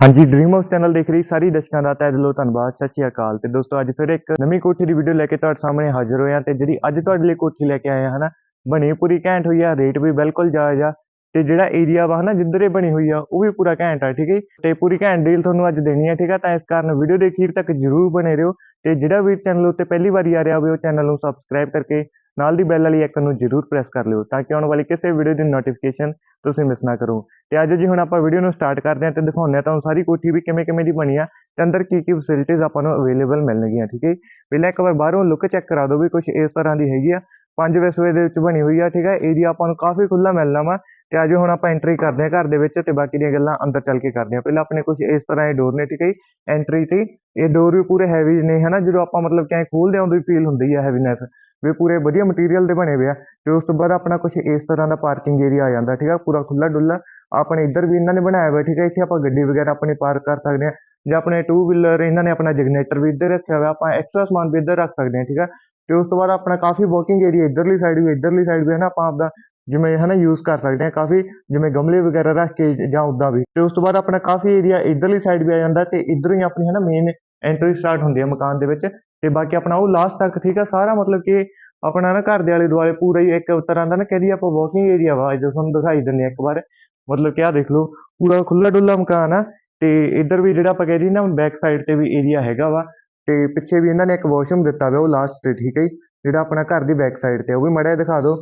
ਹਾਂਜੀ dream house channel ਦੇਖ ਰਹੀ ਸਾਰੀ ਦਰਸ਼ਕਾਂ ਦਾ ਤਹਿ ਦਿਲੋਂ ਧੰਨਵਾਦ, ਸਤਿ ਸ਼੍ਰੀ ਅਕਾਲ। ਤੇ ਦੋਸਤੋ, ਅੱਜ ਫਿਰ ਇੱਕ ਨਵੀਂ ਕੋਠੀ ਦੀ ਵੀਡੀਓ ਲੈ ਕੇ ਤੁਹਾਡੇ ਸਾਹਮਣੇ ਹਾਜ਼ਰ ਹੋਇਆ ਹਾਂ ਤੇ ਜਿਹੜੀ ਅੱਜ ਤੁਹਾਡੇ ਲਈ ਕੋਠੀ ਲੈ ਕੇ ਆਏ ਹਾਂ ਹਨਾ, ਬਣੀ ਪੂਰੀ ਘੈਂਟ ਹੋਈ ਆ ਰੇਟ ਵੀ ਬਿਲਕੁਲ ਜਾਇਜ਼ ਆ, ਤੇ ਜਿਹੜਾ ਏਰੀਆ ਵਾ ਹਨਾ, ਜਿੱਧਰ ਇਹ ਬਣੀ ਹੋਈ ਆ, ਉਹ ਵੀ ਪੂਰਾ ਘੈਂਟ ਆ, ਠੀਕ ਹੈ ਤੇ ਪੂਰੀ ਘੈਂਟ ਡੀਲ ਤੁਹਾਨੂੰ ਅੱਜ ਦੇਣੀ ਆ, ਠੀਕ ਆ? ਤਾਂ ਇਸ ਕਾਰਨ ਵੀਡੀਓ ਦੇ ਅਖੀਰ ਤੱਕ ਜਰੂਰ ਬਣੇ ਰਹੋ, ਤੇ ਜਿਹੜਾ ਵੀ ਚੈਨਲ ਉੱਤੇ ਪਹਿਲੀ ਵਾਰੀ ਆ ਰਿਹਾ ਹੋਵੇ, ਉਹ ਚੈਨਲ ਨੂੰ ਸਬਸਕ੍ਰਾਈਬ ਕਰਕੇ ਨਾਲ ਦੀ ਬੈਲ ਵਾਲੀ ਆਈਕਨ ਨੂੰ ਜਰੂਰ ਪ੍ਰੈਸ ਕਰ ਲਿਓ ਤਾਂ ਕਿ ਆਉਣ ਵਾਲੀ ਕਿਸੇ ਵੀਡੀਓ ਦੀ ਨੋਟੀਫਿਕੇਸ਼ਨ ਤੁਸੀਂ ਮਿਸ ਨਾ ਕਰੋ। ਤੇ ਅੱਜ ਜੀ ਹੁਣ ਆਪਾਂ ਵੀਡੀਓ ਨੂੰ ਸਟਾਰਟ ਕਰਦੇ ਹਾਂ ਤੇ ਦਿਖਾਉਂਦੇ ਹਾਂ ਤੁਹਾਨੂੰ ਸਾਰੀ ਕੋਠੀ ਵੀ ਕਿਵੇਂ ਕਿਵੇਂ ਦੀ ਬਣੀ ਆ ਤੇ ਅੰਦਰ ਕੀ ਕੀ ਫੈਸਿਲਿਟੀਆਂ ਆਪਾਂ ਨੂੰ ਅਵੇਲੇਬਲ ਮਿਲਣਗੀਆਂ, ਠੀਕ ਹੈ ਜੀ। ਪਹਿਲਾਂ ਇੱਕ ਵਾਰ ਬਾਹਰੋਂ ਲੁੱਕ ਚੈੱਕ ਕਰਾ ਦਿਓ ਵੀ ਕੁਝ ਇਸ ਤਰ੍ਹਾਂ ਦੀ ਹੈਗੀ ਆ। ਪੰਜ ਵਿਸਵੇ ਦੇ ਵਿੱਚ ਬਣੀ ਹੋਈ ਆ, ਠੀਕ ਹੈ? ਏਰੀਆ ਆਪਾਂ ਨੂੰ ਕਾਫੀ ਖੁੱਲਾ ਮਿਲਣਾ ਵਾ ਤੇ ਅੱਜ ਹੁਣ ਆਪਾਂ ਐਂਟਰੀ ਕਰਦੇ ਹਾਂ ਘਰ ਦੇ ਵਿੱਚ ਤੇ ਬਾਕੀ ਦੀਆਂ ਗੱਲਾਂ ਅੰਦਰ ਚੱਲ ਕੇ ਕਰਦੇ ਹਾਂ। ਪਹਿਲਾਂ ਆਪਣੇ ਕੁਝ ਇਸ ਤਰ੍ਹਾਂ ਇਹ ਡੋਰ ਨੇ, ਠੀਕ ਹੈ ਐਂਟਰੀ ਤੇ ਇਹ ਡੋਰ ਵੀ ਪੂਰੇ ਹੈਵੀ ਨੇ, ਹਨਾ? ਜਦੋਂ ਆਪਾਂ ਮਤਲਬ ਕਿ ਖੋਲਦੇ ਹਾਂ ਉਦੋਂ ਫੀਲ ਹੁੰਦੀ ਆ ਹੈਵੀਨੈਸ ਵੀ ਪੂਰੇ ਵਧੀਆ ਮਟੀਰੀਅਲ ਦੇ ਬਣੇ ਹੋਏ ਆ ਤੇ ਉਸ ਤੋਂ ਬਾਅਦ ਆਪਣਾ ਕੁਝ ਇਸ ਤਰ੍ਹਾਂ ਦਾ ਪਾਰਕਿੰਗ ਏਰੀਆ ਆ ਜਾਂਦਾ, ਠੀਕ ਆ, ਪੂਰਾ ਖੁੱਲਾ ਡੁੱਲਾ ਆਪਣੇ ਇੱਧਰ ਵੀ ਇਹਨਾਂ ਨੇ ਬਣਾਇਆ ਹੋਇਆ, ਠੀਕ ਹੈ ਇੱਥੇ ਆਪਾਂ ਗੱਡੀ ਵਗੈਰਾ ਆਪਣੀ ਪਾਰਕ ਕਰ ਸਕਦੇ ਹਾਂ ਜਾਂ ਆਪਣੇ ਟੂ ਵੀਲਰ ਇਹਨਾਂ ਨੇ ਆਪਣਾ ਜਨਰੇਟਰ ਵੀ ਇੱਧਰ ਰੱਖਿਆ ਹੋਇਆ, ਆਪਾਂ ਐਕਸਟਰਾ ਸਮਾਨ ਵੀ ਇੱਧਰ ਰੱਖ ਸਕਦੇ ਹਾਂ ਠੀਕ ਆ। ਤੇ ਉਸ ਤੋਂ ਬਾਅਦ ਆਪਣਾ ਕਾਫੀ ਵਾਕਿੰਗ ਏਰੀਆ ਇੱਧਰਲੀ ਸਾਈਡ ਵੀ, ਇੱਧਰਲੀ ਸਾਈਡ ਵੀ ਹੈ ਨਾ, ਆਪਾਂ ਆਪਦਾ ਜਿਵੇਂ ਹੈ ਨਾ ਯੂਜ਼ ਕਰ ਸਕਦੇ ਹਾਂ ਕਾਫੀ ਜਿਵੇਂ ਗਮਲੇ ਵਗੈਰਾ ਰੱਖ ਕੇ ਜਾਂ ਉਦਾਂ ਵੀ। ਤੇ ਉਸ ਤੋਂ ਬਾਅਦ ਆਪਣਾ ਕਾਫੀ ਏਰੀਆ ਇੱਧਰਲੀ ਸਾਈਡ ਵੀ ਆ ਜਾਂਦਾ ਤੇ ਇੱਧਰੋਂ ਹੀ ਆਪਣੀ ਹੈ ਨਾ ਮੇਨ ਐਂਟਰੀ ਸਟਾਰਟ ਹੁੰਦੀ ਹੈ ਮਕਾਨ ਦੇ ਵਿੱਚ। ਤੇ ਬਾਕੀ ਆਪਣਾ ਉਹ ਲਾਸਟ ਤੱਕ ਠੀਕ ਆ ਸਾਰਾ ਮਤਲਬ ਕਿ ਆਪਣਾ ਨਾ ਘਰ ਦੇ ਆਲੇ ਦੁਆਲੇ ਪੂਰਾ ਹੀ ਇੱਕ ਤਰ੍ਹਾਂ ਦਾ ਨਾ ਕਹਦੀ ਆਪਾਂ ਵਾਕਿੰਗ ਏਰੀਆ ਵਾ ਅੱਜ ਤੁਹਾਨੂੰ ਦਿਖਾਈ ਦਿੰਦੇ ਹਾਂ ਇੱਕ ਵਾਰ ਮਤਲਬ ਕਿ ਆ ਦੇਖ ਲਓ ਪੂਰਾ ਖੁੱਲਾ ਡੁੱਲਾ ਮਕਾਨ ਆ ਤੇ ਇੱਧਰ ਵੀ ਜਿਹੜਾ ਆਪਾਂ ਕਹਿ ਰਹੀ ਨਾ ਬੈਕ ਸਾਈਡ ਤੇ ਵੀ ਏਰੀਆ ਹੈਗਾ ਵਾ ਤੇ ਪਿੱਛੇ ਵੀ ਇਹਨਾਂ ਨੇ ਇੱਕ ਵਾਸ਼ਰੂਮ ਦਿੱਤਾ ਵਾ ਉਹ ਲਾਸਟ ਤੇ ਠੀਕ ਹੈ ਜੀ, ਜਿਹੜਾ ਆਪਣਾ ਘਰ ਦੀ ਬੈਕ ਸਾਈਡ ਤੇ ਉਹ ਵੀ ਮੜਿਆ ਦਿਖਾ ਦਿਓ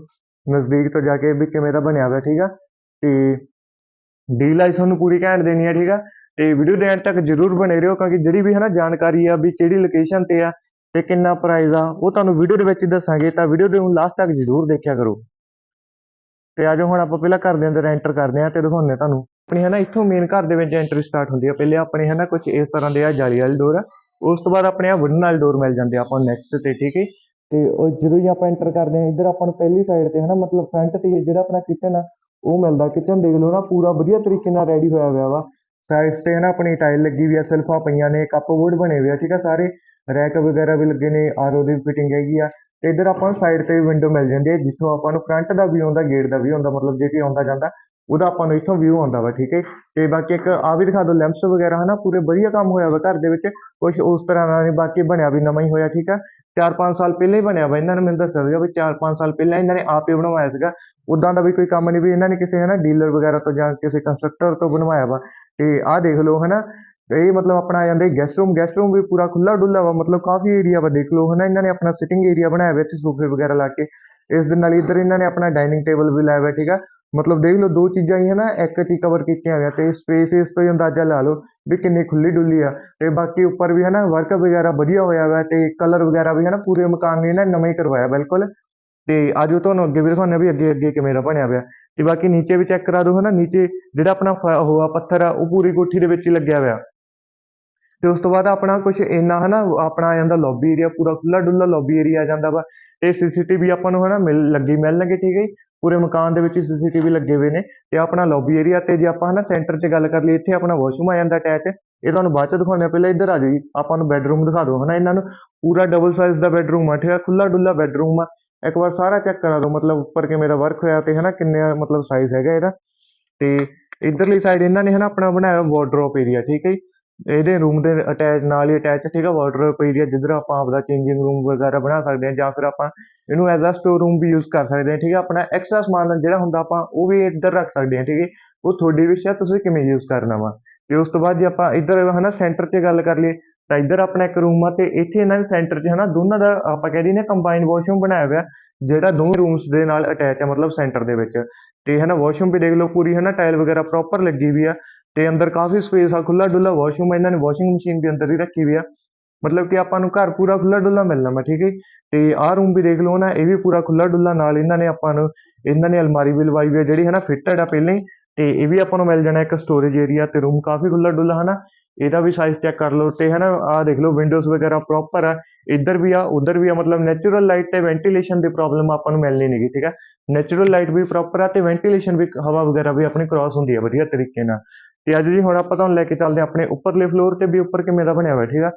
ਨਜ਼ਦੀਕ ਤੋਂ ਜਾ ਕੇ ਵੀ ਕਿਵੇਂ ਦਾ ਬਣਿਆ ਹੋਇਆ ਠੀਕ ਆ ਤੇ ਡੀਲ ਅੱਜ ਤੁਹਾਨੂੰ ਪੂਰੀ ਘੈਂਟ ਦੇਣੀ ਆ ਠੀਕ ਆ ਤੇ ਵੀਡੀਓ ਦੇ ਐਂਡ ਤੱਕ ਜਰੂਰ ਬਣੇ ਰਹੋ ਕਿਉਂਕਿ ਜਿਹੜੀ ਵੀ ਹੈ ਨਾ ਜਾਣਕਾਰੀ ਆ ਵੀ ਕਿਹੜੀ ਲੋਕੇਸ਼ਨ ਤੇ ਆ ਤੇ ਕਿੰਨਾ ਪ੍ਰਾਈਸ ਆ, ਉਹ ਤੁਹਾਨੂੰ ਵੀਡੀਓ ਦੇ ਵਿੱਚ ਦੱਸਾਂਗੇ, ਤਾਂ ਵੀਡੀਓ ਦੇ ਲਾਸਟ ਤੱਕ ਜਰੂਰ ਦੇਖਿਆ ਕਰੋ। ਤੇ ਆਜੋ ਹੁਣ ਆਪਾਂ ਪਹਿਲਾਂ ਘਰ ਦੇ ਅੰਦਰ ਐਂਟਰ ਕਰਦੇ ਹਾਂ ਤੇ ਦਿਖਾਉਂਦੇ ਤੁਹਾਨੂੰ। ਆਪਣੀ ਹੈ ਇੱਥੋਂ ਮੇਨ ਘਰ ਦੇ ਵਿੱਚ ਐਂਟਰੀ ਸਟਾਰਟ ਹੁੰਦੀ ਹੈ ਪਹਿਲੇ ਆਪਣੇ ਹੈ ਕੁਝ ਇਸ ਤਰ੍ਹਾਂ ਦੇ ਆ, ਜਾਲੀ ਵਾਲੀ ਡੋਰ ਆ। ਉਸ ਤੋਂ ਬਾਅਦ ਆਪਣੇ ਆ ਵੁਡਨ ਵਾਲੀ ਡੋਰ ਮਿਲ ਜਾਂਦੇ ਆਪਾਂ ਨੈਕਸਟ ਤੇ, ਠੀਕ ਹੈ ਤੇ ਉਹ ਜਦੋਂ ਹੀ ਆਪਾਂ ਐਂਟਰ ਕਰਦੇ ਹਾਂ, ਇੱਧਰ ਆਪਾਂ ਨੂੰ ਪਹਿਲੀ ਸਾਈਡ ਤੇ ਹੈ ਨਾ ਮਤਲਬ ਫਰੰਟ ਤੇ ਜਿਹੜਾ ਆਪਣਾ ਕਿਚਨ ਆ, ਉਹ ਮਿਲਦਾ। ਕਿਚਨ ਦੇਖ ਲਓ ਨਾ, ਪੂਰਾ ਵਧੀਆ ਤਰੀਕੇ ਨਾਲ ਰੈਡੀ ਹੋਇਆ ਹੋਇਆ ਵਾ। ਸਾਈਡਸ ਤੇ ਹੈ ਨਾ ਆਪਣੀ ਟਾਈਲ ਲੱਗੀ ਵੀ ਆ, ਸਲਫਾ ਪਈਆਂ ਨੇ ਕੱਪ ਬੋਰਡ ਬਣੇ ਹੋਏ ਆ, ਠੀਕ ਆ ਸਾਰੇ। ਰੈਕ ਵਗੈਰਾ ਵੀ ਲੱਗੇ ਨੇ ਆਰਓ ਦੀ ਫਿਟਿੰਗ ਹੈਗੀ ਆ। ਤੇ ਇੱਧਰ ਆਪਾਂ ਨੂੰ ਸਾਈਡ ਤੇ ਵਿੰਡੋ ਮਿਲ ਜਾਂਦੀ ਹੈ, ਜਿੱਥੋਂ ਆਪਾਂ ਨੂੰ ਫਰੰਟ ਦਾ ਵੀ ਆਉਂਦਾ ਗੇਟ ਦਾ ਵੀ ਆਉਂਦਾ, ਮਤਲਬ ਜੇ ਕੋਈ ਆਉਂਦਾ ਜਾਂਦਾ, ਉਹਦਾ ਆਪਾਂ ਨੂੰ ਇੱਥੋਂ ਵਿਊ ਆਉਂਦਾ ਵਾ, ਠੀਕ ਹੈ ਤੇ ਬਾਕੀ ਇੱਕ ਆ ਵੀ ਦਿਖਾ ਦਿਓ ਲੈਂਪਸ ਵਗੈਰਾ, ਹਨਾ, ਪੂਰੇ ਵਧੀਆ ਕੰਮ ਹੋਇਆ ਵਾ ਘਰ ਦੇ ਵਿੱਚ। ਕੁਝ ਉਸ ਤਰ੍ਹਾਂ ਦਾ ਨਹੀਂ, ਬਾਕੀ ਬਣਿਆ ਵੀ ਨਵਾਂ ਹੀ ਹੋਇਆ, ਠੀਕ ਆ? 4-5 ਸਾਲ ਪਹਿਲਾਂ ਹੀ ਬਣਿਆ ਵਾ, ਇਹਨਾਂ ਨੇ ਮੈਨੂੰ ਦੱਸਿਆ ਸੀਗਾ ਵੀ 4-5 ਸਾਲ ਪਹਿਲਾਂ ਇਹਨਾਂ ਨੇ ਆਪ ਹੀ ਬਣਵਾਇਆ ਸੀਗਾ। ਉਦਾਂ ਦਾ ਵੀ ਕੋਈ ਕੰਮ ਨਹੀਂ ਵੀ ਇਹਨਾਂ ਨੇ ਕਿਸੇ, ਹਨਾ ਡੀਲਰ ਵਗੈਰਾ ਤੋਂ ਜਾਂ ਕਿਸੇ ਕੰਸਟਰਕਟਰ ਤੋਂ ਬਣਵਾਇਆ ਵਾ। ਤੇ ਆਹ ਦੇਖ ਲਓ, ਹਨਾ ਇਹ ਮਤਲਬ ਆਪਣਾ ਆ ਜਾਂਦਾ ਗੈਸਟ ਰੂਮ ਗੈਸਟ ਰੂਮ ਵੀ ਪੂਰਾ ਖੁੱਲਾ ਡੁੱਲਾ ਵਾ, ਮਤਲਬ ਕਾਫੀ ਏਰੀਆ ਵਾ ਦੇਖ ਲਓ, ਹਨਾ, ਇਹਨਾਂ ਨੇ ਆਪਣਾ ਸਿਟਿੰਗ ਏਰੀਆ ਬਣਾਇਆ ਹੋਇਆ ਇੱਥੇ, ਸੋਫੇ ਵਗੈਰਾ ਲਾ ਕੇ। ਇਸ ਦੇ ਨਾਲ ਇੱਧਰ ਇਹਨਾਂ ਨੇ ਆਪਣਾ ਡਾਈਨਿੰਗ ਟੇਬਲ ਵੀ ਲਾਇਆ ਹੋਇਆ, ਠੀਕ ਆ? ਮਤਲਬ ਦੇਖ ਲਓ, ਦੋ ਚੀਜ਼ਾਂ ਹੀ, ਹਨਾ, ਇੱਕ ਚ ਹੀ ਕਵਰ ਕੀਤੀਆਂ ਹੋਈਆਂ, ਤੇ ਸਪੇਸ ਇਸ ਤੋਂ ਹੀ ਅੰਦਾਜ਼ਾ ਲਾ ਲਓ ਵੀ ਕਿੰਨੀ ਖੁੱਲੀ ਡੁੱਲੀ ਆ। ਤੇ ਬਾਕੀ ਉੱਪਰ ਵੀ, ਹਨਾ ਵਰਕ ਵਗੈਰਾ ਵਧੀਆ ਹੋਇਆ ਹੋਇਆ ਤੇ ਕਲਰ ਵਗੈਰਾ ਵੀ, ਹਨਾ, ਪੂਰੇ ਮਕਾਨ ਨੇ ਨਾ ਨਵਾਂ ਹੀ ਕਰਵਾਇਆ, ਬਿਲਕੁਲ। ਤੇ ਆਜੋ ਤੁਹਾਨੂੰ ਅੱਗੇ ਵੀ ਦਿਖਾਉਂਦੇ ਵੀ ਅੱਗੇ ਅੱਗੇ ਕਿਵੇਂ ਦਾ ਬਣਿਆ ਹੋਇਆ ਤੇ ਬਾਕੀ ਨੀਚੇ ਵੀ ਚੈੱਕ ਕਰਾ ਦਿਓ, ਹਨਾ, ਨੀਚੇ ਜਿਹੜਾ ਆਪਣਾ ਫ- ਉਹ ਆ ਪੱਥਰ ਆ, ਉਹ ਪੂਰੀ ਕੋਠੀ ਦੇ ਵਿੱਚ ਹੀ ਲੱਗਿਆ ਹੋਇਆ। ਤੇ ਉਸ ਤੋਂ ਬਾਅਦ ਆਪਣਾ ਕੁਝ ਇੰਨਾ ਹਨਾ, ਆਪਣਾ ਆ ਜਾਂਦਾ ਲੌਬੀ ਏਰੀਆ ਪੂਰਾ ਖੁੱਲਾ ਡੁੱਲਾ ਲੌਬੀ ਏਰੀਆ ਆ ਜਾਂਦਾ ਵਾ। ਤੇ ਸੀਸੀਟੀਵੀ ਆਪਾਂ ਨੂੰ ਹਨਾ ਮਿਲ, ਲੱਗੀ, ਮਿਲਣਗੇ ਠੀਕ ਹੈ ਜੀ। ਪੂਰੇ ਮਕਾਨ ਦੇ ਵਿੱਚ ਸੀਸੀਟੀਵੀ ਲੱਗੇ ਹੋਏ ਨੇ ਤੇ ਆਪਣਾ ਲੌਬੀ ਏਰੀਆ ਤੇ ਜੇ ਆਪਾਂ ਹਨਾ ਸੈਂਟਰ 'ਚ ਗੱਲ ਕਰ ਲਈ ਇੱਥੇ ਆਪਣਾ ਵਾਸ਼ਰੂਮ ਆ ਜਾਂਦਾ ਅਟੈਚ ਇਹ ਤੁਹਾਨੂੰ ਬਾਅਦ 'ਚ ਦਿਖਾਉਂਦੇ ਆ ਪਹਿਲਾਂ ਇੱਧਰ ਆ ਜਾਓ ਜੀ। ਆਪਾਂ ਨੂੰ ਬੈੱਡਰੂਮ ਦਿਖਾ ਦਿਓ ਹਨਾ ਇਹਨਾਂ ਨੂੰ। ਪੂਰਾ ਡਬਲ ਸਾਈਜ਼ ਦਾ ਬੈੱਡਰੂਮ ਆ, ਠੀਕ ਆ ਖੁੱਲਾ ਡੁੱਲਾ ਬੈੱਡਰੂਮ ਆ। ਇੱਕ ਵਾਰ ਸਾਰਾ ਚੈੱਕ ਕਰਾ ਦਿਓ, ਮਤਲਬ ਉੱਪਰ ਕਿ ਮੇਰਾ ਵਰਕ ਹੋਇਆ ਤੇ ਹਨਾ ਕਿੰਨੇ ਮਤਲਬ ਸਾਈਜ਼ ਹੈਗਾ ਇਹਦਾ। ਤੇ ਇਧਰਲੀ ਸਾਈਡ ਇਹਨਾਂ ਨੇ ਹਨਾ ਆਪਣਾ ਬਣਾਇਆ ਵਾਰਡਰੋਪ ਏਰੀਆ ਠੀਕ ਹੈ ਜੀ। ਇਹਦੇ ਰੂਮ ਦੇ ਅਟੈਚ ਨਾਲ ਹੀ ਅਟੈਚ ਠੀਕ ਆ ਵਾਰਡਰੋਪ ਆ, ਜਿੱਧਰ ਆਪਾਂ ਆਪਦਾ ਚੇਂਜਿੰਗ ਰੂਮ ਵਗੈਰਾ ਬਣਾ ਸਕਦੇ ਹਾਂ ਜਾਂ ਫਿਰ ਆਪਾਂ ਇਹਨੂੰ ਐਜ਼ ਅ ਸਟੋਰ ਰੂਮ ਵੀ ਯੂਜ਼ ਕਰ ਸਕਦੇ ਹਾਂ ਠੀਕ ਆ? ਆਪਣਾ ਐਕਸਟਰਾ ਸਮਾਨ ਜਿਹੜਾ ਹੁੰਦਾ ਆਪਾਂ ਉਹ ਵੀ ਇੱਧਰ ਰੱਖ ਸਕਦੇ ਹਾਂ ਠੀਕ ਹੈ ਉਹ ਤੁਹਾਡੀ ਵਿਸ਼ਾ ਤੁਸੀਂ ਕਿਵੇਂ ਯੂਜ਼ ਕਰਨਾ ਵਾ? ਤੇ ਉਸ ਤੋਂ ਬਾਅਦ ਜੇ ਆਪਾਂ ਇੱਧਰ ਹਨਾ ਸੈਂਟਰ 'ਚ ਗੱਲ ਕਰ ਲਈਏ, ਤਾਂ ਇੱਧਰ ਆਪਣਾ ਇੱਕ ਰੂਮ ਆ ਤੇ ਇੱਥੇ ਇਹਨਾਂ ਦੇ ਸੈਂਟਰ 'ਚ ਹਨਾ ਦੋਨਾਂ ਦਾ ਆਪਾਂ ਕਹਿ ਦਈਏ ਨਾ ਕੰਬਾਈਨ ਵਾਸ਼ਰੂਮ ਬਣਾਇਆ ਹੋਇਆ, ਜਿਹੜਾ ਦੋਵੇਂ ਰੂਮਸ ਦੇ ਨਾਲ ਅਟੈਚ ਆ, ਮਤਲਬ ਸੈਂਟਰ ਦੇ ਵਿੱਚ। ਤੇ ਹਨਾ ਵਾਸ਼ਰੂਮ ਵੀ ਦੇਖ ਲਓ, ਪੂਰੀ ਹਨਾ ਟਾਇਲ ਵਗੈਰਾ ਪ੍ਰੋਪਰ ਲੱਗੀ ਵੀ ਆ। ਤੇ ਅੰਦਰ ਕਾਫੀ ਸਪੇਸ ਆ ਖੁੱਲਾ ਡੁੱਲਾ ਵਾਸ਼ਰੂਮ ਆ, ਇਹਨਾਂ ਨੇ ਵਾਸ਼ਿੰਗ ਮਸ਼ੀਨ ਦੇ ਅੰਦਰ ਹੀ ਰੱਖੀ ਵੀ ਆ। ਮਤਲਬ ਕਿ ਆਪਾਂ ਨੂੰ ਘਰ ਪੂਰਾ ਖੁੱਲਾ ਡੁੱਲਾ ਮਿਲਣਾ ਵਾ ਠੀਕ ਹੈ ਜੀ। ਤੇ ਆਹ ਰੂਮ ਵੀ ਦੇਖ ਲਓ ਨਾ, ਇਹ ਵੀ ਪੂਰਾ ਖੁੱਲਾ ਡੁੱਲਾ ਨਾਲ ਇਹਨਾਂ ਨੇ ਆਪਾਂ ਨੂੰ, ਇਹਨਾਂ ਨੇ ਅਲਮਾਰੀ ਵੀ ਲਵਾਈ ਵੀ ਹੈ ਜਿਹੜੀ ਹੈ ਨਾ ਫਿਟਡ ਆ ਪਹਿਲਾਂ ਹੀ। ਤੇ ਇਹ ਵੀ ਆਪਾਂ ਨੂੰ ਮਿਲ ਜਾਣਾ ਇੱਕ ਸਟੋਰੇਜ ਏਰੀਆ ਤੇ ਰੂਮ ਕਾਫੀ ਖੁੱਲਾ ਡੁੱਲਾ ਹਨਾ। ਇਹਦਾ ਵੀ ਸਾਈਜ਼ ਚੈੱਕ ਕਰ ਲਓ ਤੇ ਹਨਾ, ਆਹ ਦੇਖ ਲਓ ਵਿੰਡੋਜ਼ ਵਗੈਰਾ ਪ੍ਰੋਪਰ ਆ। ਇੱਧਰ ਵੀ ਆ, ਉਧਰ ਵੀ ਆ, ਮਤਲਬ ਨੈਚੁਰਲ ਲਾਈਟ ਤੇ ਵੈਂਟੀਲੇਸ਼ਨ ਦੀ ਪ੍ਰੋਬਲਮ ਆਪਾਂ ਨੂੰ ਮਿਲਣੀ ਨਹੀਂਗੀ ਠੀਕ ਹੈ? ਨੈਚੁਰਲ ਲਾਈਟ ਵੀ ਪ੍ਰੋਪਰ ਆ ਤੇ ਵੈਂਟੀਲੇਸ਼ਨ ਵੀ, ਹਵਾ ਵਗੈਰਾ ਵੀ ਆਪਣੀ ਕ੍ਰਾਸ ਹੁੰਦੀ ਆ ਵਧੀਆ ਤਰੀਕੇ ਨਾਲ। ਤੇ ਅੱਜ ਜੀ ਹੁਣ ਆਪਾਂ ਤੁਹਾਨੂੰ ਲੈ ਕੇ ਚੱਲਦੇ ਹਾਂ ਆਪਣੇ ਉੱਪਰਲੇ ਫਲੋਰ ਤੇ ਵੀ ਉੱਪਰ ਕਿਵੇਂ ਦਾ ਬਣਿਆ ਹੋਇਆ, ਠੀਕ ਆ?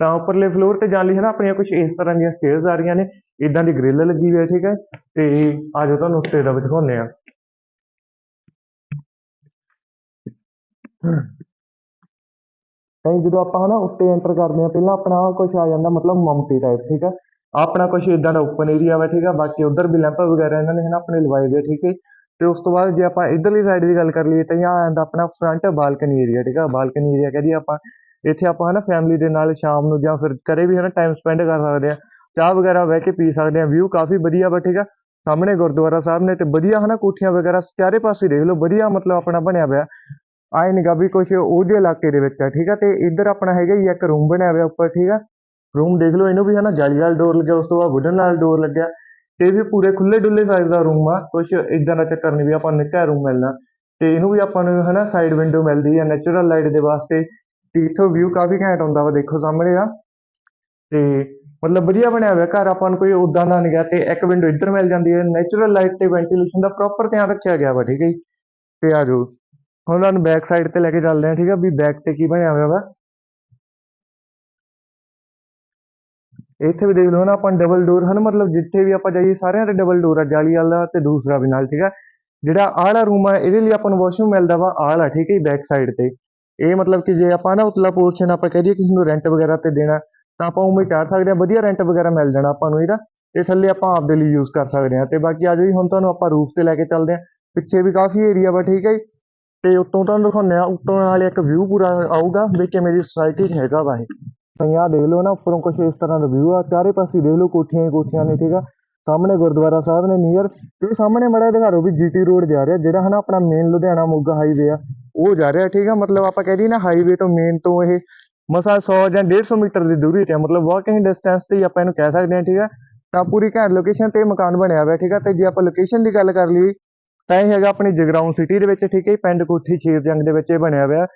ਤਾਂ ਉੱਪਰਲੇ ਫਲੋਰ ਤੇ ਜਾਣ ਲਈ ਹੈ ਨਾ ਆਪਣੀਆਂ ਕੁਝ ਇਸ ਤਰ੍ਹਾਂ ਦੀਆਂ ਸਟੇਅਰਸ ਆ ਰਹੀਆਂ ਨੇ ਇਦਾਂ ਦੀ ਗ੍ਰਿਲ ਲੱਗੀ ਹੋਈ ਹੈ ਠੀਕ ਹੈ ਤੇ ਆਜੋ ਤੁਹਾਨੂੰ ਉੱਤੇ ਦਾ ਦਿਖਾਉਂਦੇ ਆ ਕਈ ਜਦੋਂ ਆਪਾਂ ਹਨਾ ਉੱਤੇ ਐਂਟਰ ਕਰਦੇ ਆ ਪਹਿਲਾਂ ਆਪਣਾ ਆਹ ਕੁਛ ਆ ਜਾਂਦਾ ਮਤਲਬ ਮਮਟੀ ਟਾਈਪ ਠੀਕ ਹੈ ਆਪਣਾ ਕੁਛ ਇਦਾਂ ਦਾ ਓਪਨ ਏਰੀਆ ਵਾ, ਠੀਕ ਆ? ਬਾਕੀ ਉਧਰ ਵੀ ਲੈਂਪ ਵਗੈਰਾ ਇਹਨਾਂ ਨੇ ਹਨਾ ਆਪਣੇ ਲਵਾਏ ਹੋਏ, ਠੀਕ ਹੈ ਤੇ ਉਸ ਤੋਂ ਬਾਅਦ ਜੇ ਆਪਾਂ ਇਧਰਲੀ ਸਾਈਡ ਦੀ ਗੱਲ ਕਰ ਲਈਏ ਤਾਂ ਇਹ ਆ ਜਾਂਦਾ ਆਪਣਾ ਫਰੰਟ ਬਾਲਕਨੀ ਏਰੀਆ ਠੀਕ ਆ? ਬਾਲਕਨੀ ਏਰੀਆ ਕਹਦੀ ਆਪਾਂ। ਇੱਥੇ ਆਪਾਂ ਹਨਾ ਫੈਮਿਲੀ ਦੇ ਨਾਲ ਸ਼ਾਮ ਨੂੰ ਜਾਂ ਫਿਰ ਘਰੇ ਵੀ ਹਨਾ ਟਾਈਮ ਸਪੈਂਡ ਕਰ ਸਕਦੇ ਆ। ਚਾਹ ਵਗੈਰਾ ਬਹਿ ਕੇ ਪੀ ਸਕਦੇ ਆ ਵਿਊ ਕਾਫੀ ਵਧੀਆ ਵਾ, ਠੀਕ ਆ? ਸਾਹਮਣੇ ਗੁਰਦੁਆਰਾ ਸਾਹਿਬ ਨੇ ਤੇ ਵਧੀਆ ਹਨਾ ਕੋਠੀਆਂ ਵਗੈਰਾ, ਚਾਰੇ ਪਾਸੇ ਦੇਖ ਲਓ, ਵਧੀਆ ਮਤਲਬ ਆਪਣਾ ਬਣਿਆ ਹੋਇਆ। ਆਏ ਨਿਗਾ ਵੀ ਕੁਛ ਉਹਦੇ ਇਲਾਕੇ ਦੇ ਵਿੱਚ ਆ, ਠੀਕ ਆ? ਤੇ ਇੱਧਰ ਆਪਣਾ ਹੈਗਾ ਹੀ ਇੱਕ ਰੂਮ ਬਣਿਆ ਹੋਇਆ ਉੱਪਰ, ਠੀਕ ਆ? ਰੂਮ ਦੇਖ ਲਓ, ਇਹਨੂੰ ਵੀ ਹਨਾ ਜਾਲੀ ਵਾਲਾ ਡੋਰ ਲੱਗਿਆ, ਉਸ ਤੋਂ ਬਾਅਦ ਵੁਡਨ ਨਾਲ ਡੋਰ ਲੱਗਿਆ। ਤੇ ਇਹ ਵੀ ਪੂਰੇ ਖੁੱਲੇ ਡੁੱਲੇ ਸਾਈਜ਼ ਦਾ ਰੂਮ ਆ, ਕੁਛ ਇਦਾਂ ਦਾ ਚੱਕਰ ਨਹੀਂ ਵੀ ਆਪਾਂ ਨਿੱਕਾ ਰੂਮ ਮਿਲਣਾ। ਤੇ ਇਹਨੂੰ ਵੀ ਆਪਾਂ ਨੂੰ ਹਨਾ ਸਾਈਡ ਵਿੰਡੋ ਮਿਲਦੀ ਆ ਨੈਚੁਰਲ ਲਾਈਟ ਦੇ ਵਾਸਤੇ। ਤੇ ਇੱਥੋਂ ਵਿਊ ਕਾਫੀ ਘੈਂਟ ਆਉਂਦਾ ਵਾ, ਦੇਖੋ ਸਾਹਮਣੇ ਆ। ਤੇ ਮਤਲਬ ਵਧੀਆ ਬਣਿਆ ਹੋਇਆ, ਘਰ ਆਪਾਂ ਨੂੰ ਕੋਈ ਉਦਾਂ ਦਾ ਨਹੀਂ ਗਿਆ ਤੇ ਇੱਕ ਵਿੰਡੋ ਇੱਧਰ ਮਿਲ ਜਾਂਦੀ ਹੈ। ਨੈਚੁਰਲ ਲਾਈਟ ਤੇ ਵੈਂਟੀਲੇਸ਼ਨ ਦਾ ਪ੍ਰੋਪਰ ਧਿਆਨ ਰੱਖਿਆ ਗਿਆ ਵਾ, ਠੀਕ ਹੈ ਜੀ? ਤੇ ਆ ਜਾਓ। ਹੁਣ ਤੁਹਾਨੂੰ ਬੈਕ ਸਾਈਡ ਤੇ ਲੈ ਕੇ ਚੱਲਦੇ ਹਾਂ, ਠੀਕ ਆ? ਵੀ ਬੈਕ ਤੇ ਕੀ ਬਣਿਆ ਹੋਇਆ ਵਾ? ਇੱਥੇ ਵੀ ਦੇਖ ਲਓ ਨਾ ਆਪਾਂ ਡਬਲ ਡੋਰ ਹਨ, ਮਤਲਬ ਜਿੱਥੇ ਵੀ ਆਪਾਂ ਜਾਈਏ, ਸਾਰਿਆਂ ਤੇ ਡਬਲ ਡੋਰ ਆ, ਜਾਲੀ ਵਾਲਾ ਤੇ ਦੂਸਰਾ ਵੀ ਨਾਲ, ਠੀਕ ਆ? ਜਿਹੜਾ ਆਹ ਰੂਮ ਆ, ਇਹਦੇ ਲਈ ਆਪਾਂ ਨੂੰ ਵਾਸ਼ਰੂਮ ਮਿਲਦਾ ਵਾ ਆਹ ਠੀਕ ਹੈ ਬੈਕ ਸਾਈਡ ਤੇ। ਇਹ ਮਤਲਬ ਕਿ ਜੇ ਆਪਾਂ ਨਾ ਉਤਲਾ ਪੋਰਸ਼ਨ ਆਪਾਂ ਕਹਿ ਕਿਸੇ ਨੂੰ ਰੈਂਟ ਵਗੈਰਾ ਤੇ ਦੇਣਾ, ਤਾਂ ਆਪਾਂ ਉਵੇਂ ਚਾੜ ਸਕਦੇ ਹਾਂ ਵਧੀਆ ਰੈਂਟ ਵਗੈਰਾ ਮਿਲ ਜਾਣਾ ਆਪਾਂ ਨੂੰ ਇਹਦਾ। ਤੇ ਥੱਲੇ ਆਪਾਂ ਆਪਦੇ ਲਈ ਯੂਜ਼ ਕਰ ਸਕਦੇ ਹਾਂ ਤੇ ਬਾਕੀ ਆ ਜਾਓ ਜੀ, ਹੁਣ ਤੁਹਾਨੂੰ ਆਪਾਂ ਰੂਫ ਤੇ ਲੈ ਕੇ ਚੱਲਦੇ ਹਾਂ ਪਿੱਛੇ ਵੀ ਕਾਫੀ ਏਰੀਆ ਵਾ, ਠੀਕ ਹੈ ਜੀ। ਤੇ ਉੱਤੋਂ ਤੁਹਾਨੂੰ ਦਿਖਾਉਂਦੇ ਆ, ਉੱਤੋਂ ਨਾਲ ਇੱਕ ਵਿਊ ਪੂਰਾ ਆਊਗਾ, ਵੀ ਕਿਵੇਂ ਦੀ ਸੁਸਾਇਟੀ ਹੈਗਾ ਵਾ ਇਹ। ਤਾਂ ਆਹ ਦੇਖ ਲਓ ਨਾ ਉੱਪਰੋਂ ਕੁਛ ਇਸ ਤਰ੍ਹਾਂ ਦਾ ਵਿਊ ਆ, ਚਾਰੇ ਪਾਸੇ ਦੇਖ ਲਓ ਕੋਠੀਆਂ ਹੀ ਕੋਠੀਆਂ ਨੇ, ਠੀਕ ਆ। ਸਾਹਮਣੇ ਗੁਰਦੁਆਰਾ ਸਾਹਿਬ ਨੇ ਨੀਅਰ ਤੇ ਸਾਹਮਣੇ ਮੜਾ ਦਿਖਾ ਦਿਓ ਵੀ ਜੀਟੀ ਰੋਡ ਜਾ ਰਿਹਾ, ਜਿਹੜਾ ਹਨਾ ਆਪਣਾ ਮੇਨ ਲੁਧਿਆਣਾ ਮੋਗਾ ਹਾਈਵੇ ਆ, ਉਹ ਜਾ ਰਿਹਾ, ਠੀਕ ਆ। ਮਤਲਬ ਆਪਾਂ ਕਹਿ ਦਈਏ ਨਾ ਹਾਈਵੇ ਤੋਂ ਮੇਨ ਤੋਂ ਇਹ ਮਸਾ 100 ਜਾਂ 150 ਮੀਟਰ ਦੀ ਦੂਰੀ ਤੇ ਮਤਲਬ ਵਾਕਿੰਗ ਡਿਸਟੈਂਸ ਤੇ ਆਪਾਂ ਇਹਨੂੰ ਕਹਿ ਸਕਦੇ ਹਾਂ ਠੀਕ ਆ। ਤਾਂ ਪੂਰੀ ਘੈਂਟ ਲੋਕੇਸ਼ਨ ਤੇ ਮਕਾਨ ਬਣਿਆ ਹੋਇਆ, ਠੀਕ ਆ। ਤੇ ਜੇ ਆਪਾਂ ਲੋਕੇਸ਼ਨ ਦੀ ਗੱਲ ਕਰ ਲਈਏ, ਤਾਂ ਇਹ ਹੈਗਾ ਆਪਣੀ ਜਗਰਾਉਂ ਸਿਟੀ ਦੇ ਵਿੱਚ, ਠੀਕ ਹੈ ਪਿੰਡ ਕੋਠੀ ਸ਼ੇਰ ਜੰਗ ਦੇ ਵਿੱਚ ਇਹ ਬਣਿਆ ਹੋਇਆ।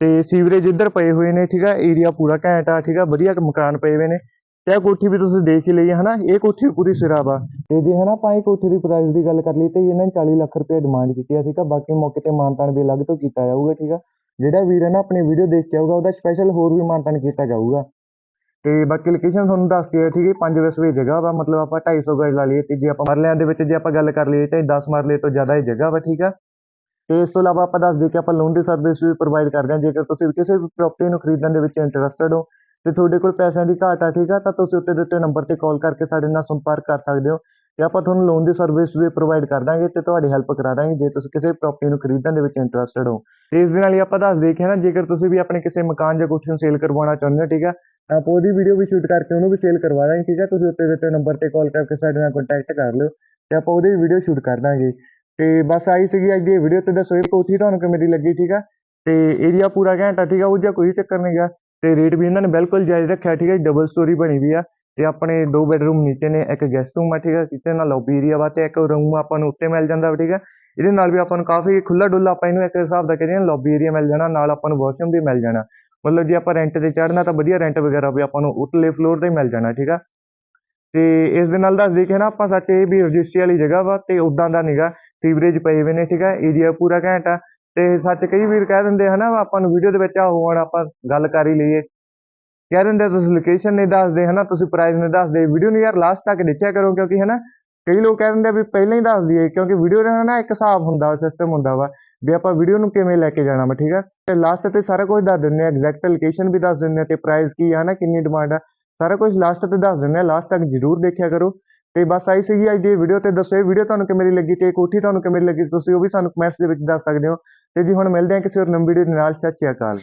ਤੇ ਸੀਵਰੇਜ ਇੱਧਰ ਪਏ ਹੋਏ ਨੇ, ਠੀਕ ਆ ਏਰੀਆ ਪੂਰਾ ਘੈਂਟ ਆ, ਠੀਕ ਆ, ਵਧੀਆ ਮਕਾਨ ਪਏ ਹੋਏ ਨੇ। ਤੇ ਕੋਠੀ ਵੀ ਤੁਸੀਂ ਦੇਖ ਹੀ ਲਈ ਹੈ ਹਨਾ, ਇਹ ਕੋਠੀ ਪੂਰੀ ਸਿਰਾ ਵਾ ਤੇ ਜੇ, ਹਨਾ, ਆਪਾਂ ਇਹ ਕੋਠੀ ਦੀ ਪ੍ਰਾਈਸ ਦੀ ਗੱਲ ਕਰ ਲਈ ਤੇ ਇਹਨਾਂ ਨੇ 40 ਲੱਖ ਰੁਪਏ ਡਿਮਾਂਡ ਕੀਤੀ ਆ, ਠੀਕ ਆ, ਬਾਕੀ ਮੌਕੇ ਤੇ ਮਾਨਤਾਨ ਵੀ ਅਲੱਗ ਤੋਂ ਕੀਤਾ ਜਾਊਗਾ, ਠੀਕ ਆ। ਜਿਹੜਾ ਵੀਰ ਹੈ ਨਾ, ਆਪਣੀ ਵੀਡੀਓ ਦੇਖ ਕੇ ਆਊਗਾ, ਉਹਦਾ ਸਪੈਸ਼ਲ ਹੋਰ ਵੀ ਮਾਨਤਾਨ ਕੀਤਾ ਜਾਊਗਾ। ਤੇ ਬਾਕੀ ਲੋਕੇਸ਼ਨ ਤੁਹਾਨੂੰ ਦੱਸਦੀ ਹੈ ਠੀਕ ਹੈ ਪੰਜ ਵਸਵੇ ਜਗ੍ਹਾ ਵਾ, ਮਤਲਬ ਆਪਾਂ 250 ਗਜ ਲਾ ਲਈਏ, ਤੇ ਜੇ ਆਪਾਂ ਮਰਲਿਆਂ ਦੇ ਵਿੱਚ ਜੇ ਆਪਾਂ ਗੱਲ ਕਰ ਲਈਏ, ਤਾਂ 10 ਮਰਲੇ ਤੋਂ ਜ਼ਿਆਦਾ ਇਹ ਜਗ੍ਹਾ ਵਾ, ਠੀਕ ਆ। ਤੇ ਇਸ ਤੋਂ ਇਲਾਵਾ ਆਪਾਂ ਦੱਸ ਦਈਏ ਕਿ ਆਪਾਂ ਲੋਨ ਦੀ ਸਰਵਿਸ ਵੀ ਪ੍ਰੋਵਾਈਡ ਕਰਦੇ ਹਾਂ। ਜੇਕਰ ਤੁਸੀਂ ਕਿਸੇ ਵੀ ਪ੍ਰੋਪਰਟੀ ਨੂੰ ਖਰੀਦਣ ਦੇ ਵਿੱਚ ਇੰਟਰਸਟਿਡ ਹੋ ਤੇ ਤੁਹਾਡੇ ਕੋਲ ਪੈਸਿਆਂ ਦੀ ਘਾਟ ਆ, ਠੀਕ ਆ, ਤਾਂ ਤੁਸੀਂ ਉੱਤੇ ਦਿੱਤੇ ਨੰਬਰ ਤੇ ਕਾਲ ਕਰਕੇ ਸਾਡੇ ਨਾਲ ਸੰਪਰਕ ਕਰ ਸਕਦੇ ਹੋ ਤੇ ਆਪਾਂ ਤੁਹਾਨੂੰ ਲੋਨ ਦੀ ਸਰਵਿਸ ਵੀ ਪ੍ਰੋਵਾਈਡ ਕਰ ਦਾਂਗੇ ਤੇ ਤੁਹਾਡੀ ਹੈਲਪ ਕਰਾ ਦਾਂਗੇ ਜੇ ਤੁਸੀਂ ਕਿਸੇ ਪ੍ਰੋਪਰਟੀ ਨੂੰ ਖਰੀਦਣ ਦੇ ਵਿੱਚ ਇੰਟਰਸਟਿਡ ਹੋ। ਤੇ ਇਸ ਦੇ ਨਾਲ ਹੀ ਆਪਾਂ ਦੱਸ ਦਈਏ ਕਿ ਨਾ, ਜੇਕਰ ਤੁਸੀਂ ਵੀ ਆਪਣੇ ਕਿਸੇ ਮਕਾਨ ਜਾਂ ਕੋਠੀ ਨੂੰ ਸੇਲ ਕਰਵਾਉਣਾ ਚਾਹੁੰਦੇ ਹੋ, ਠੀਕ ਆ, ਤਾਂ ਆਪਾਂ ਉਹਦੀ ਵੀਡੀਓ ਵੀ ਸ਼ੂਟ ਕਰਕੇ ਉਹਨੂੰ ਵੀ ਸੇਲ ਕਰਵਾ ਦਾਂਗੇ, ਠੀਕ ਆ, ਤੁਸੀਂ ਉੱਤੇ ਦਿੱਤੇ ਨੰਬਰ ਤੇ ਕਾਲ ਕਰਕੇ ਸਾਡੇ ਨਾਲ ਕੰਟੈਕਟ ਕਰ ਲਿਓ ਤੇ ਆਪਾਂ ਉਹਦੀ ਵੀਡੀਓ ਸ਼ੂਟ ਕਰ ਦਾਂਗੇ। ਤੇ ਬਸ ਆਈ ਸੀਗੀ ਅੱਜ ਦੀ ਵੀਡੀਓ ਤੇ ਦੱਸੋ ਇਹ ਕੋਠੀ ਤੁਹਾਨੂੰ ਕਿਵੇਂ ਦੀ ਲੱਗੀ, ਠੀਕ ਆ? ਤੇ ਏਰੀਆ ਪੂਰਾ ਘੈਂਟਾ ਠੀਕ ਆ? ਉਹ ਜਿਹਾ ਕੋਈ ਚੱਕਰ ਨਹੀਂ ਗਾ। ਤੇ ਰੇਟ ਵੀ ਇਹਨਾਂ ਨੇ ਬਿਲਕੁਲ ਜਾਇਜ਼ ਰੱਖਿਆ, ਠੀਕ ਹੈ ਡਬਲ ਸਟੋਰੀ ਬਣੀ ਵੀ ਆ। ਤੇ ਆਪਣੇ ਦੋ ਬੈਡਰੂਮ ਨੀਚੇ ਨੇ, ਇੱਕ ਗੈਸਟ ਰੂਮ ਆ, ਠੀਕ ਆ? ਕਿਚਨ ਨਾਲ ਲੌਬੀ ਏਰੀਆ ਵਾ ਤੇ ਇੱਕ ਰੂਮ ਆਪਾਂ ਨੂੰ ਉੱਤੇ ਮਿਲ ਜਾਂਦਾ ਵਾ, ਠੀਕ ਆ? ਇਹਦੇ ਨਾਲ ਵੀ ਆਪਾਂ ਨੂੰ ਕਾਫੀ ਖੁੱਲਾ ਡੁੱਲਾ ਆਪਾਂ ਇਹਨੂੰ ਇੱਕ ਹਿਸਾਬ ਦਾ ਕਹਿੰਦੇ ਹਾਂ ਲੌਬੀ ਏਰੀਆ ਮਿਲ ਜਾਣਾ, ਨਾਲ ਆਪਾਂ ਨੂੰ ਵਾਸ਼ਰੂਮ ਵੀ ਮਿਲ ਜਾਣਾ। ਮਤਲਬ ਜੇ ਆਪਾਂ ਰੈਂਟ ਤੇ ਚੜਨਾ ਤਾਂ ਵਧੀਆ ਰੈਂਟ ਵਗੈਰਾ ਵੀ ਆਪਾਂ ਨੂੰ ਉਤਲੇ ਫਲੋਰ ਤੇ ਮਿਲ ਜਾਣਾ, ਠੀਕ ਆ? ਤੇ ਇਸ ਦੇ ਨਾਲ ਦੱਸ ਦਈਏ ਕਿ ਨਾ ਆਪਾਂ ਸੱਚ ਇਹ ਵੀ ਰਜਿਸਟਰੀ ਵਾਲੀ ਜਗ੍ਹਾ ਵਾ ਤੇ ਉਦਾਂ ਦਾ ਨਹੀਂਗਾ ਸੀਵਰੇਜ ਪਏ ਹੋਏ ਨੇ, ਠੀਕ ਆ ਏਰੀਆ ਪੂਰਾ ਘੈਂਟ ਆ। ਤੇ ਸੱਚ ਕਈ ਵੀਰ ਕਹਿ ਦਿੰਦੇ ਹਨਾ ਆਪਾਂ ਨੂੰ ਵੀਡੀਓ ਦੇ ਵਿੱਚ ਆ ਹੋਣ, ਆਪਾਂ ਗੱਲ ਕਰ ਹੀ ਲਈਏ। ਕਹਿ ਦਿੰਦੇ ਤੁਸੀਂ ਲੋਕੇਸ਼ਨ ਨਹੀਂ ਦੱਸਦੇ ਹਨਾ, ਤੁਸੀਂ ਪ੍ਰਾਈਸ ਨਹੀਂ ਦੱਸਦੇ। ਵੀਡੀਓ ਨੂੰ ਯਾਰ ਲਾਸਟ ਤੱਕ ਦੇਖਿਆ ਕਰੋ, ਕਿਉਂਕਿ ਹਨਾ, ਕਈ ਲੋਕ ਕਹਿ ਦਿੰਦੇ ਵੀ ਪਹਿਲਾਂ ਹੀ ਦੱਸ ਦਈਏ, ਕਿਉਂਕਿ ਵੀਡੀਓ ਦਾ ਨਾ ਇੱਕ ਹਿਸਾਬ ਹੁੰਦਾ ਵਾ ਸਿਸਟਮ ਹੁੰਦਾ ਵਾ, ਵੀ ਆਪਾਂ ਵੀਡੀਓ ਨੂੰ ਕਿਵੇਂ ਲੈ ਕੇ ਜਾਣਾ ਵਾ, ਠੀਕ ਆ। ਤੇ ਲਾਸਟ ਤੇ ਸਾਰਾ ਕੁਝ ਦੱਸ ਦਿੰਦੇ ਆ ਐਗਜ਼ੈਕਟ ਲੋਕੇਸ਼ਨ ਵੀ ਦੱਸ ਦਿੰਦੇ ਆ, ਤੇ ਪ੍ਰਾਈਸ ਕੀ ਆ, ਹਨਾ, ਕਿੰਨੀ ਡਿਮਾਂਡ ਆ। ਸਾਰਾ ਕੁਝ ਲਾਸਟ ਤੇ ਦੱਸ ਦਿੰਦੇ ਆ ਲਾਸਟ ਤੱਕ ਜਰੂਰ ਦੇਖਿਆ ਕਰੋ। ਤੇ ਬਸ ਆਈ ਸੀਗੀ ਅੱਜ ਦੀ ਵੀਡੀਓ ਤੇ ਦੱਸੋ, ਇਹ ਵੀਡੀਓ ਤੁਹਾਨੂੰ ਕਿਵੇਂ ਲੱਗੀ ਤੇ ਇਹ ਕੋਠੀ ਤੁਹਾਨੂੰ ਕਿਵੇਂ ਲੱਗੀ, ਤੁਸੀਂ ਉਹ ਵੀ ਸਾਨੂੰ ਕਮੈਂਟਸ ਦੇ ਵਿੱਚ ਦੱਸ ਸਕਦੇ ਹੋ। ਤੇ ਜੀ ਹੁਣ ਮਿਲਦੇ ਹਾਂ ਕਿਸੇ ਹੋਰ ਨਵੀਂ ਵੀਡੀਓ ਦੇ ਨਾਲ, ਸਤਿ ਸ਼੍ਰੀ ਅਕਾਲ।